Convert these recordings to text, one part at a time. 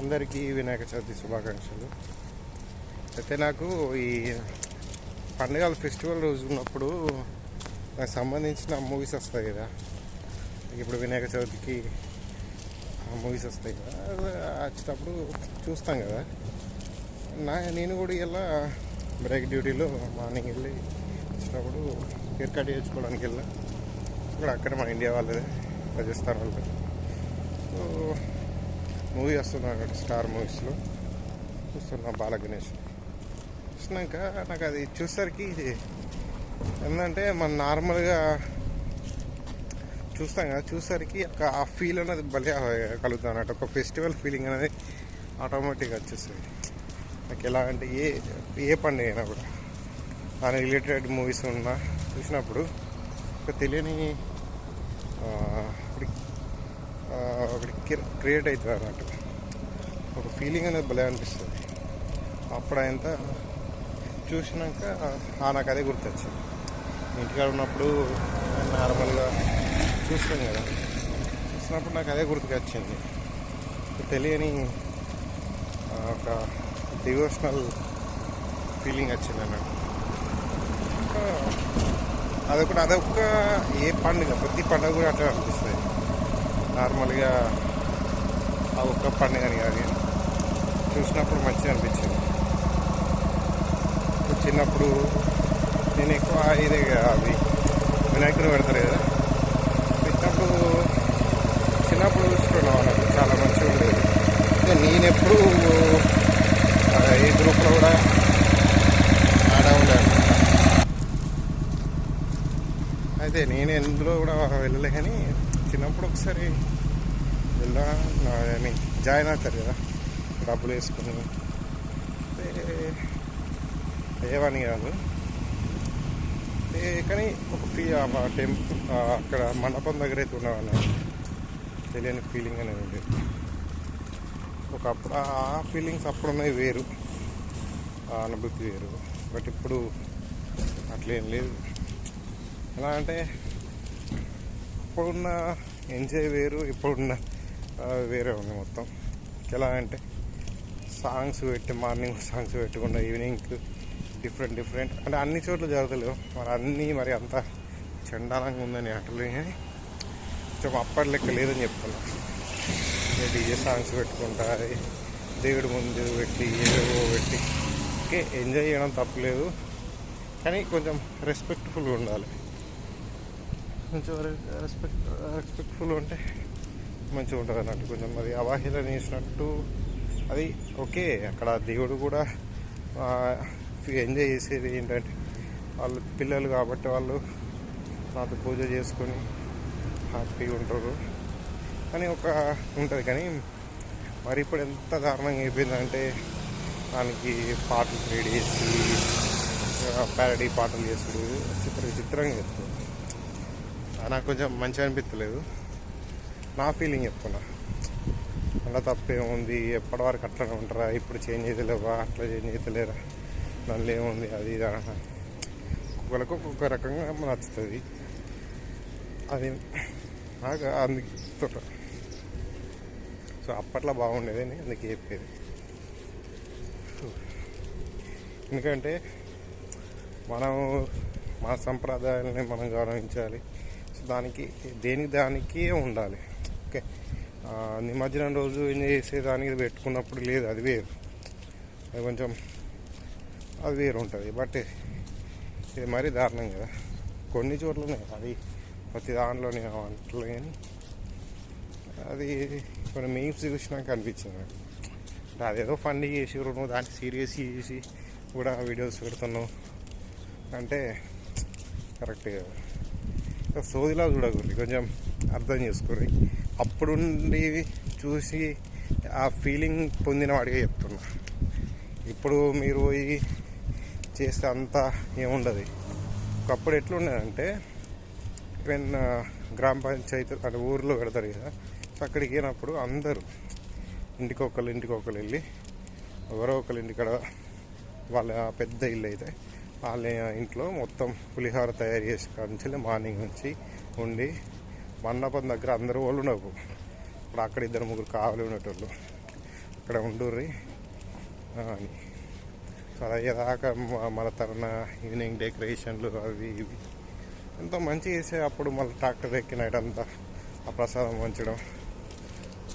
అందరికీ వినాయక చవితి శుభాకాంక్షలు. అయితే నాకు ఈ పండుగల ఫెస్టివల్ రోజు ఉన్నప్పుడు నాకు సంబంధించిన మూవీస్ వస్తాయి కదా. ఇప్పుడు వినాయక చవితికి మూవీస్ వస్తాయి కదా. వచ్చేటప్పుడు చూస్తాం కదా. నా నేను కూడా ఇలా బ్రేక్ డ్యూటీలో మార్నింగ్ వెళ్ళి వచ్చినప్పుడు హెయిర్ కట్ చేయించుకోవడానికి వెళ్ళా. ఇక్కడ అక్కడ మన ఇండియా వాళ్ళదే రాజస్థాన్ వాళ్ళది. సో మూవీ వస్తుంది అక్కడ స్టార్ మూవీస్లో చూస్తున్నా బాలగణేష్ చూసినాక నాకు అది చూసేసరికి ఏంటంటే మన నార్మల్గా చూస్తాం కదా చూసేసరికి ఒక ఆ ఫీల్ అనేది భలే కలుగుతుంది అన్నట్టు ఒక ఫెస్టివల్ ఫీలింగ్ అనేది ఆటోమేటిక్గా వచ్చేస్తుంది. నాకు ఎలా అంటే ఏ ఏ పండుగ అయినా కూడా దాని రిలేటెడ్ మూవీస్ ఉన్నా చూసినప్పుడు ఒక తెలియని ఒకటి క్రియేట్ అవుతుంది అన్నట్టు ఒక ఫీలింగ్ అనేది భలే అనిపిస్తుంది. అప్పుడు ఆయన చూసినాక నాకు అదే గుర్తొచ్చింది. ఇంటికాడ ఉన్నప్పుడు నార్మల్గా చూస్తాం కదా. చూసినప్పుడు నాకు అదే గుర్తుకొచ్చింది. తెలియని ఒక డివోషనల్ ఫీలింగ్ వచ్చింది అన్నట్టు ఇంకా అదొకటి అదొక ఏ పండుగ ప్రతి పండుగ కూడా అట్లా అనిపిస్తుంది. నార్మల్గా ఆ ఒక్క పండుగ అని కాదు చూసినప్పుడు మంచిగా అనిపించింది. ఇప్పుడు చిన్నప్పుడు నేను ఎక్కువ ఇదే కదా అవి వినాయకుడు పెడతారు కదా. పెట్టినప్పుడు చిన్నప్పుడు చూసుకున్నాం వాళ్ళకి చాలా మంచిగా ఉండేది. నేను ఎప్పుడు ఏ గ్రూప్లో కూడా ఆడవలేదు అయితే నేను ఎందులో కూడా వెళ్ళలే కానీ చిన్నప్పుడు ఒకసారి వెళ్ళా అని జాయిన్ అవుతారు కదా డబ్బులు వేసుకుని. ఏమని కాదు. కానీ ఒక ఫీ టెంపుల్ అక్కడ మండపం దగ్గర అయితే ఉండేవాళ్ళం తెలియని ఫీలింగ్ అనేది ఉండేది ఒకప్పుడు ఆ ఫీలింగ్స్ అప్పుడు ఉన్నాయి వేరు. ఆ అనుభూతి వేరు. బట్ ఇప్పుడు అట్లేం లేదు. ఎలా అంటే ఇప్పుడున్న ఎంజాయ్ వేరు ఇప్పుడున్న వేరే ఉంది మొత్తం. ఎలా అంటే సాంగ్స్ పెట్టి మార్నింగ్ సాంగ్స్ పెట్టకుండా ఈవినింగ్ డిఫరెంట్ డిఫరెంట్. అంటే అన్ని చోట్ల జరగలేవు మరి అన్నీ మరి అంత చండాలంగా ఉందని అంటలే కానీ కొంచెం అప్పటి లెక్క లేదని చెప్తున్నా. డీజే సాంగ్స్ పెట్టుకుంటా దేవుడి ముందు పెట్టి ఏవేవో పెట్టి. ఓకే ఎంజాయ్ చేయడం తప్పలేదు కానీ కొంచెం రెస్పెక్ట్ఫుల్గా ఉండాలి. కొంచెం రెస్పెక్ట్ రెస్పెక్ట్ఫుల్ ఉంటే మంచిగా ఉంటుంది అన్నట్టు కొంచెం మరి అవాహిల చేసినట్టు. అది ఓకే అక్కడ దేవుడు కూడా ఎంజాయ్ చేసేది ఏంటంటే వాళ్ళు పిల్లలు కాబట్టి వాళ్ళు నాతో పూజ చేసుకొని హ్యాపీగా ఉంటారు. కానీ ఒక ఉంటుంది కానీ మరి ఇప్పుడు ఎంత దారుణంగా అయిపోయిందంటే దానికి పాటలు క్రియేట్ చేసి ప్యారడీ పాటలు చేసుడు చిత్ర విచిత్రంగా చేస్తుంది నాకు కొంచెం మంచిగా అనిపించలేదు నా ఫీలింగ్ చెప్తున్నా అలా తప్పేముంది? ఎప్పటి వరకు అట్లనే ఉంటారా? ఇప్పుడు చేంజ్ చేయలేవా? అట్లా చేంజ్ చేయలేరా? దానిలో ఏముంది? అది ఇది ఒక్కొక్కరికి ఒక్కొక్క రకంగా నచ్చుతుంది. అది నాకు అందుకు సో అప్పట్లో బాగుండేది అని అందుకే చెప్పేది. ఎందుకంటే మనం మన సంప్రదాయాలని మనం గౌరవించాలి. దానికి దేనికి దానికి ఉండాలి. ఓకే. నిమజ్జనం రోజు ఎంజాయ్ చేసేదానికి పెట్టుకున్నప్పుడు లేదు అది వేరు. అది కొంచెం అది వేరు ఉంటుంది బట్ ఇది మరీ దారుణం కదా. కొన్ని చోట్లనే అది ప్రతి దాంట్లోనే అంటలే కానీ అది కొన్ని మీమ్స్ చూసినాక అనిపించింది నాకు. అంటే అదేదో ఫండ్ చేసి నువ్వు దాన్ని సీరియస్ చేసి కూడా వీడియోస్ పెడుతున్నావు. అంటే కరెక్ట్ కదా. ఒక సోదిలా చూడకూడదు కొంచెం అర్థం చేసుకుని అప్పుడుండి చూసి ఆ ఫీలింగ్ పొందిన వాడిగా చెప్తున్నా. ఇప్పుడు మీరు పోయి చేస్తే అంతా ఏముండదు. ఒకప్పుడు ఎట్లుండదంటే ఈవెన్ గ్రామ పంచాయతీ అంటే ఊర్లో పెడతారు కదా సో అక్కడికి వెళ్ళినప్పుడు అందరూ ఇంటికి ఒకళ్ళు ఇంటికి ఒకళ్ళు వెళ్ళి ఎవరో ఒకళ్ళ ఇంటికాడ వాళ్ళ పెద్ద ఇల్లు అయితే వాళ్ళ ఇంట్లో మొత్తం పులిహోర తయారు చేసి నుంచి మార్నింగ్ నుంచి ఉండి మండపం దగ్గర అందరూ వాళ్ళు ఉండవు ఇప్పుడు అక్కడ ఇద్దరు ముగ్గురు కావాలి ఉండేటోళ్ళు. అక్కడ ఉండుర్రి. అని. సో అయ్యేదాకా మన తరణ ఈవినింగ్ డెకరేషన్లు అవి ఇవి. ఎంతో మంచి చేసే అప్పుడు మళ్ళీ ట్రాక్టర్ ఎక్కిన అంతా ఆ ప్రసాదం వంచడం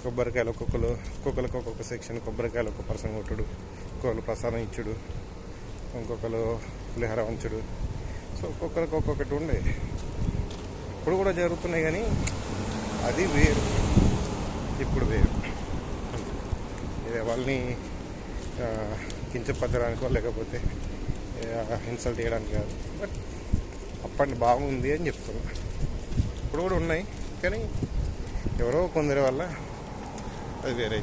కొబ్బరికాయలు ఒక్కొక్కరు ఒక్కొక్కరికి ఒక్కొక్క సెక్షన్ కొబ్బరికాయలు ఒక్కొక్క పర్సన్ కొట్టుడు ఒక్కొక్కరు ప్రసాదం ఇచ్చుడు ఇంకొకరు పులిహార వంచుడు. సో ఒక్కొక్కరికి ఒక్కొక్కటి ఉండే. ఇప్పుడు కూడా జరుగుతున్నాయి కానీ అది వేరు. ఇప్పుడు వేరు. ఇది వాళ్ళని కించపరచడానికో లేకపోతే ఇన్సల్ట్ చేయడానికి కాదు. బట్ అప్పటి బాగుంది అని చెప్తున్నా. ఇప్పుడు కూడా ఉన్నాయి కానీ ఎవరో కొందరి వల్ల అది వేరే